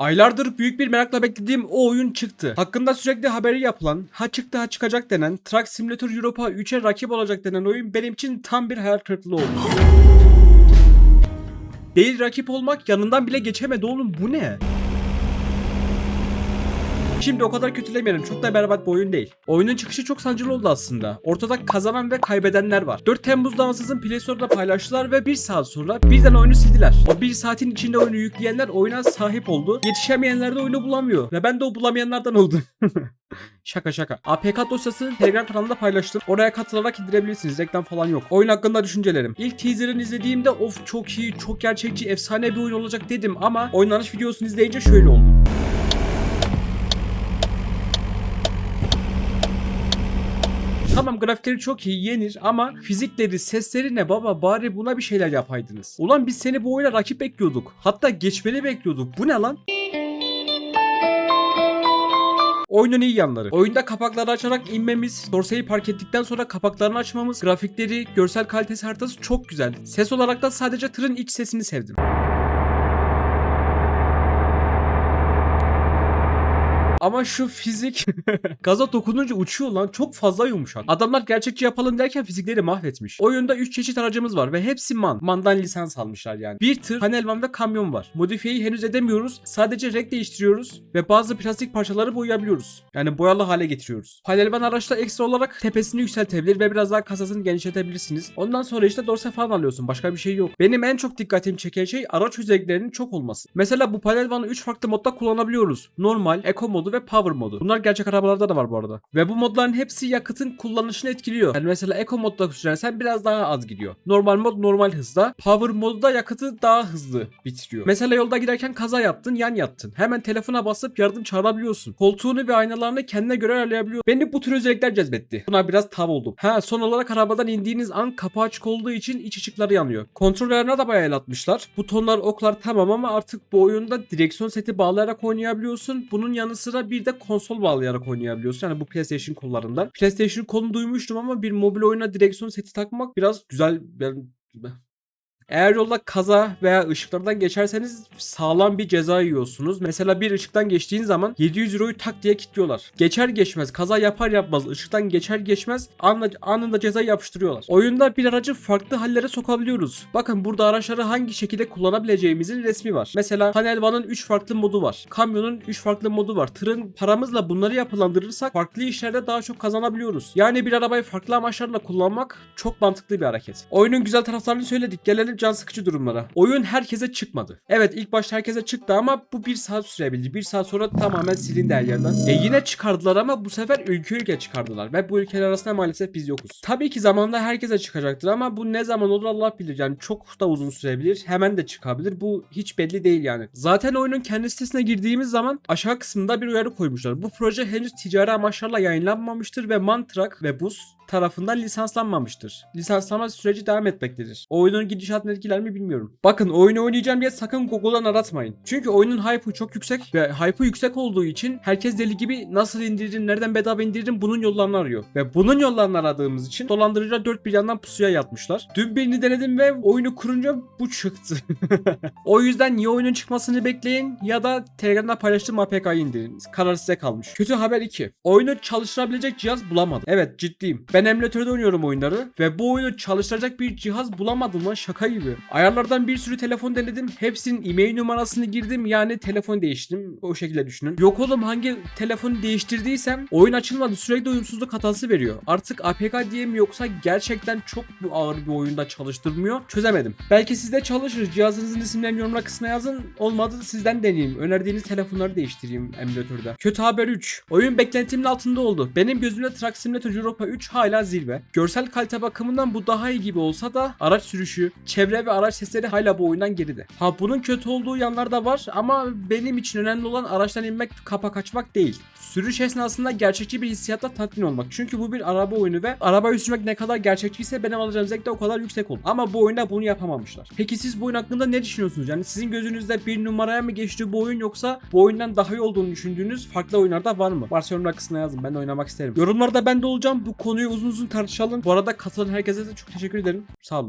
Aylardır büyük bir merakla beklediğim o oyun çıktı. Hakkında sürekli haberi yapılan, ha çıktı ha çıkacak denen, Truck Simulator Europa 3'e rakip olacak denen oyun benim için tam bir hayal kırıklığı oldu. Değil rakip olmak yanından bile geçemedi oğlum bu ne? Şimdi o kadar kötülemeyelim. Çok da berbat bir oyun değil. Oyunun çıkışı çok sancılı oldu aslında. Ortada kazanan ve kaybedenler var. 4 Temmuz'da ansızın Play Store'da paylaştılar ve 1 saat sonra birden oyunu sildiler. O 1 saatin içinde oyunu yükleyenler oyuna sahip oldu. Yetişemeyenler de oyunu bulamıyor. Ve ben de o bulamayanlardan oldum. şaka şaka. APK dosyasını Telegram kanalında paylaştım. Oraya katılarak indirebilirsiniz. Reklam falan yok. Oyun hakkında düşüncelerim. İlk teaser'ını izlediğimde of çok iyi, çok gerçekçi, efsane bir oyun olacak dedim ama oynanış videosunu izleyince şöyle oldu. Grafikleri çok iyi yenir ama fizikleri, sesleri ne baba bari buna bir şeyler yapaydınız. Ulan biz seni bu oyuna rakip bekliyorduk. Hatta geçmeni bekliyorduk. Bu ne lan? Oyunun iyi yanları. Oyunda kapakları açarak inmemiz, dorsayı park ettikten sonra kapaklarını açmamız, grafikleri, görsel kalitesi haritası çok güzel. Ses olarak da sadece tırın iç sesini sevdim. Ama şu fizik gaza dokununca uçuyor lan çok fazla yumuşak. Adamlar gerçekçi yapalım derken fizikleri mahvetmiş. Oyunda 3 çeşit aracımız var ve hepsi man. Mandan lisans almışlar yani. Bir tır, panel van ve kamyon var. Modifiyeyi henüz edemiyoruz. Sadece renk değiştiriyoruz ve bazı plastik parçaları boyayabiliyoruz. Yani boyalı hale getiriyoruz. Panel van araçta ekstra olarak tepesini yükseltebilir ve biraz daha kasasını genişletebilirsiniz. Ondan sonra işte dorse falan alıyorsun. Başka bir şey yok. Benim en çok dikkatimi çeken şey araç özelliklerinin çok olması. Mesela bu panel vanı 3 farklı modda kullanabiliyoruz. Normal, Eco modu ve Power modu. Bunlar gerçek arabalarda da var bu arada. Ve bu modların hepsi yakıtın kullanışını etkiliyor. Yani mesela Eco modda sürersen biraz daha az gidiyor. Normal mod normal hızda. Power modu da yakıtı daha hızlı bitiriyor. Mesela yolda giderken kaza yaptın, yan yattın. Hemen telefona basıp yardım çağırabiliyorsun. Koltuğunu ve aynalarını kendine göre ayarlayabiliyor. Beni bu tür özellikler cezbetti. Buna biraz tav oldum. Ha son olarak arabadan indiğiniz an kapı açık olduğu için iç ışıkları yanıyor. Kontrollerine de bayağı el atmışlar. Butonlar, oklar tamam ama artık bu oyunda direksiyon seti bağlayarak oynayabiliyorsun. Bunun yanı sıra bir de konsol bağlayarak oynayabiliyorsun. Yani bu PlayStation kollarından. PlayStation kolunu duymuştum ama bir mobil oyuna direksiyon seti takmak biraz güzel. Ben... Eğer yolda kaza veya ışıklardan geçerseniz sağlam bir ceza yiyorsunuz. Mesela bir ışıktan geçtiğin zaman 700 euroyu tak diye kilitliyorlar. Geçer geçmez kaza yapar yapmaz ışıktan geçer geçmez anla, anında ceza yapıştırıyorlar. Oyunda bir aracı farklı hallere sokabiliyoruz. Bakın burada araçları hangi şekilde kullanabileceğimizin resmi var. Mesela Panel Van'ın 3 farklı modu var. Kamyonun 3 farklı modu var. Tırın paramızla bunları yapılandırırsak farklı işlerde daha çok kazanabiliyoruz. Yani bir arabayı farklı amaçlarla kullanmak çok mantıklı bir hareket. Oyunun güzel taraflarını söyledik. Gelelim can sıkıcı durumlara. Oyun herkese çıkmadı. Evet ilk başta herkese çıktı ama bu bir saat sürebildi. Bir saat sonra tamamen silindi her yerden. E yine çıkardılar ama bu sefer ülke ülke çıkardılar. Ve bu ülkeler arasında maalesef biz yokuz. Tabii ki zamanla herkese çıkacaktır ama bu ne zaman olur Allah bilir. Yani çok da uzun sürebilir. Hemen de çıkabilir. Bu hiç belli değil yani. Zaten oyunun kendi sitesine girdiğimiz zaman aşağı kısmında bir uyarı koymuşlar. Bu proje henüz ticari amaçlarla yayınlanmamıştır ve Mantrak ve Bus tarafından lisanslanmamıştır. Lisanslama süreci devam etmektedir. O oyunun gidişatını etkiler mi bilmiyorum. Bakın oyunu oynayacağım diye sakın Google'dan aratmayın. Çünkü oyunun hype'ı çok yüksek ve hype'ı yüksek olduğu için herkes deli gibi nasıl indiririm, nereden bedava indiririm bunun yollarını arıyor. Ve bunun yollarını aradığımız için dolandırıcılar dört bir yandan pusuya yatmışlar. Dün birini denedim ve oyunu kurunca bu çıktı. o yüzden ya oyunun çıkmasını bekleyin ya da Telegram'da paylaştığım APK'yı indirin. Karar size kalmış. Kötü haber 2. Oyunu çalıştırabilecek cihaz bulamadım. Evet ciddiyim. Ben emülatörde oynuyorum oyunları ve bu oyunu çalıştıracak bir cihaz bulamadım lan şaka gibi. Ayarlardan bir sürü telefon denedim. Hepsinin e-mail numarasını girdim yani telefon değiştirdim. O şekilde düşünün. Yok oğlum hangi telefonu değiştirdiysem oyun açılmadı sürekli uyumsuzluk hatası veriyor. Artık APK diye mi yoksa gerçekten çok ağır bir oyunda çalıştırmıyor. Çözemedim. Belki sizde çalışır. Cihazınızın isimlerini yorumlar kısmına yazın. Olmadı sizden deneyeyim. Önerdiğiniz telefonları değiştireyim emülatörde. Kötü haber 3. Oyun beklentimin altında oldu. Benim gözümde Truck Simulator Europa 3 hala zirve. Görsel kalite bakımından bu daha iyi gibi olsa da araç sürüşü, çevre ve araç sesleri hala bu oyundan geride. Ha bunun kötü olduğu yanlar da var ama benim için önemli olan araçtan inmek, kapak açmak değil. Sürüş esnasında gerçekçi bir hissiyatla tatmin olmak. Çünkü bu bir araba oyunu ve arabayı sürmek ne kadar gerçekçiyse benim alacağım zevk de o kadar yüksek olur. Ama bu oyunda bunu yapamamışlar. Peki siz bu oyun hakkında ne düşünüyorsunuz? Yani sizin gözünüzde bir numaraya mı geçti bu oyun yoksa bu oyundan daha iyi olduğunu düşündüğünüz farklı oyunlarda var mı? Varsa yorumlar kısmına yazın. Ben de oynamak isterim. Yorumlarda ben de olacağım. Bu konuyu uzun uzun tartışalım. Bu arada katılan herkese de çok teşekkür ederim. Sağ olun.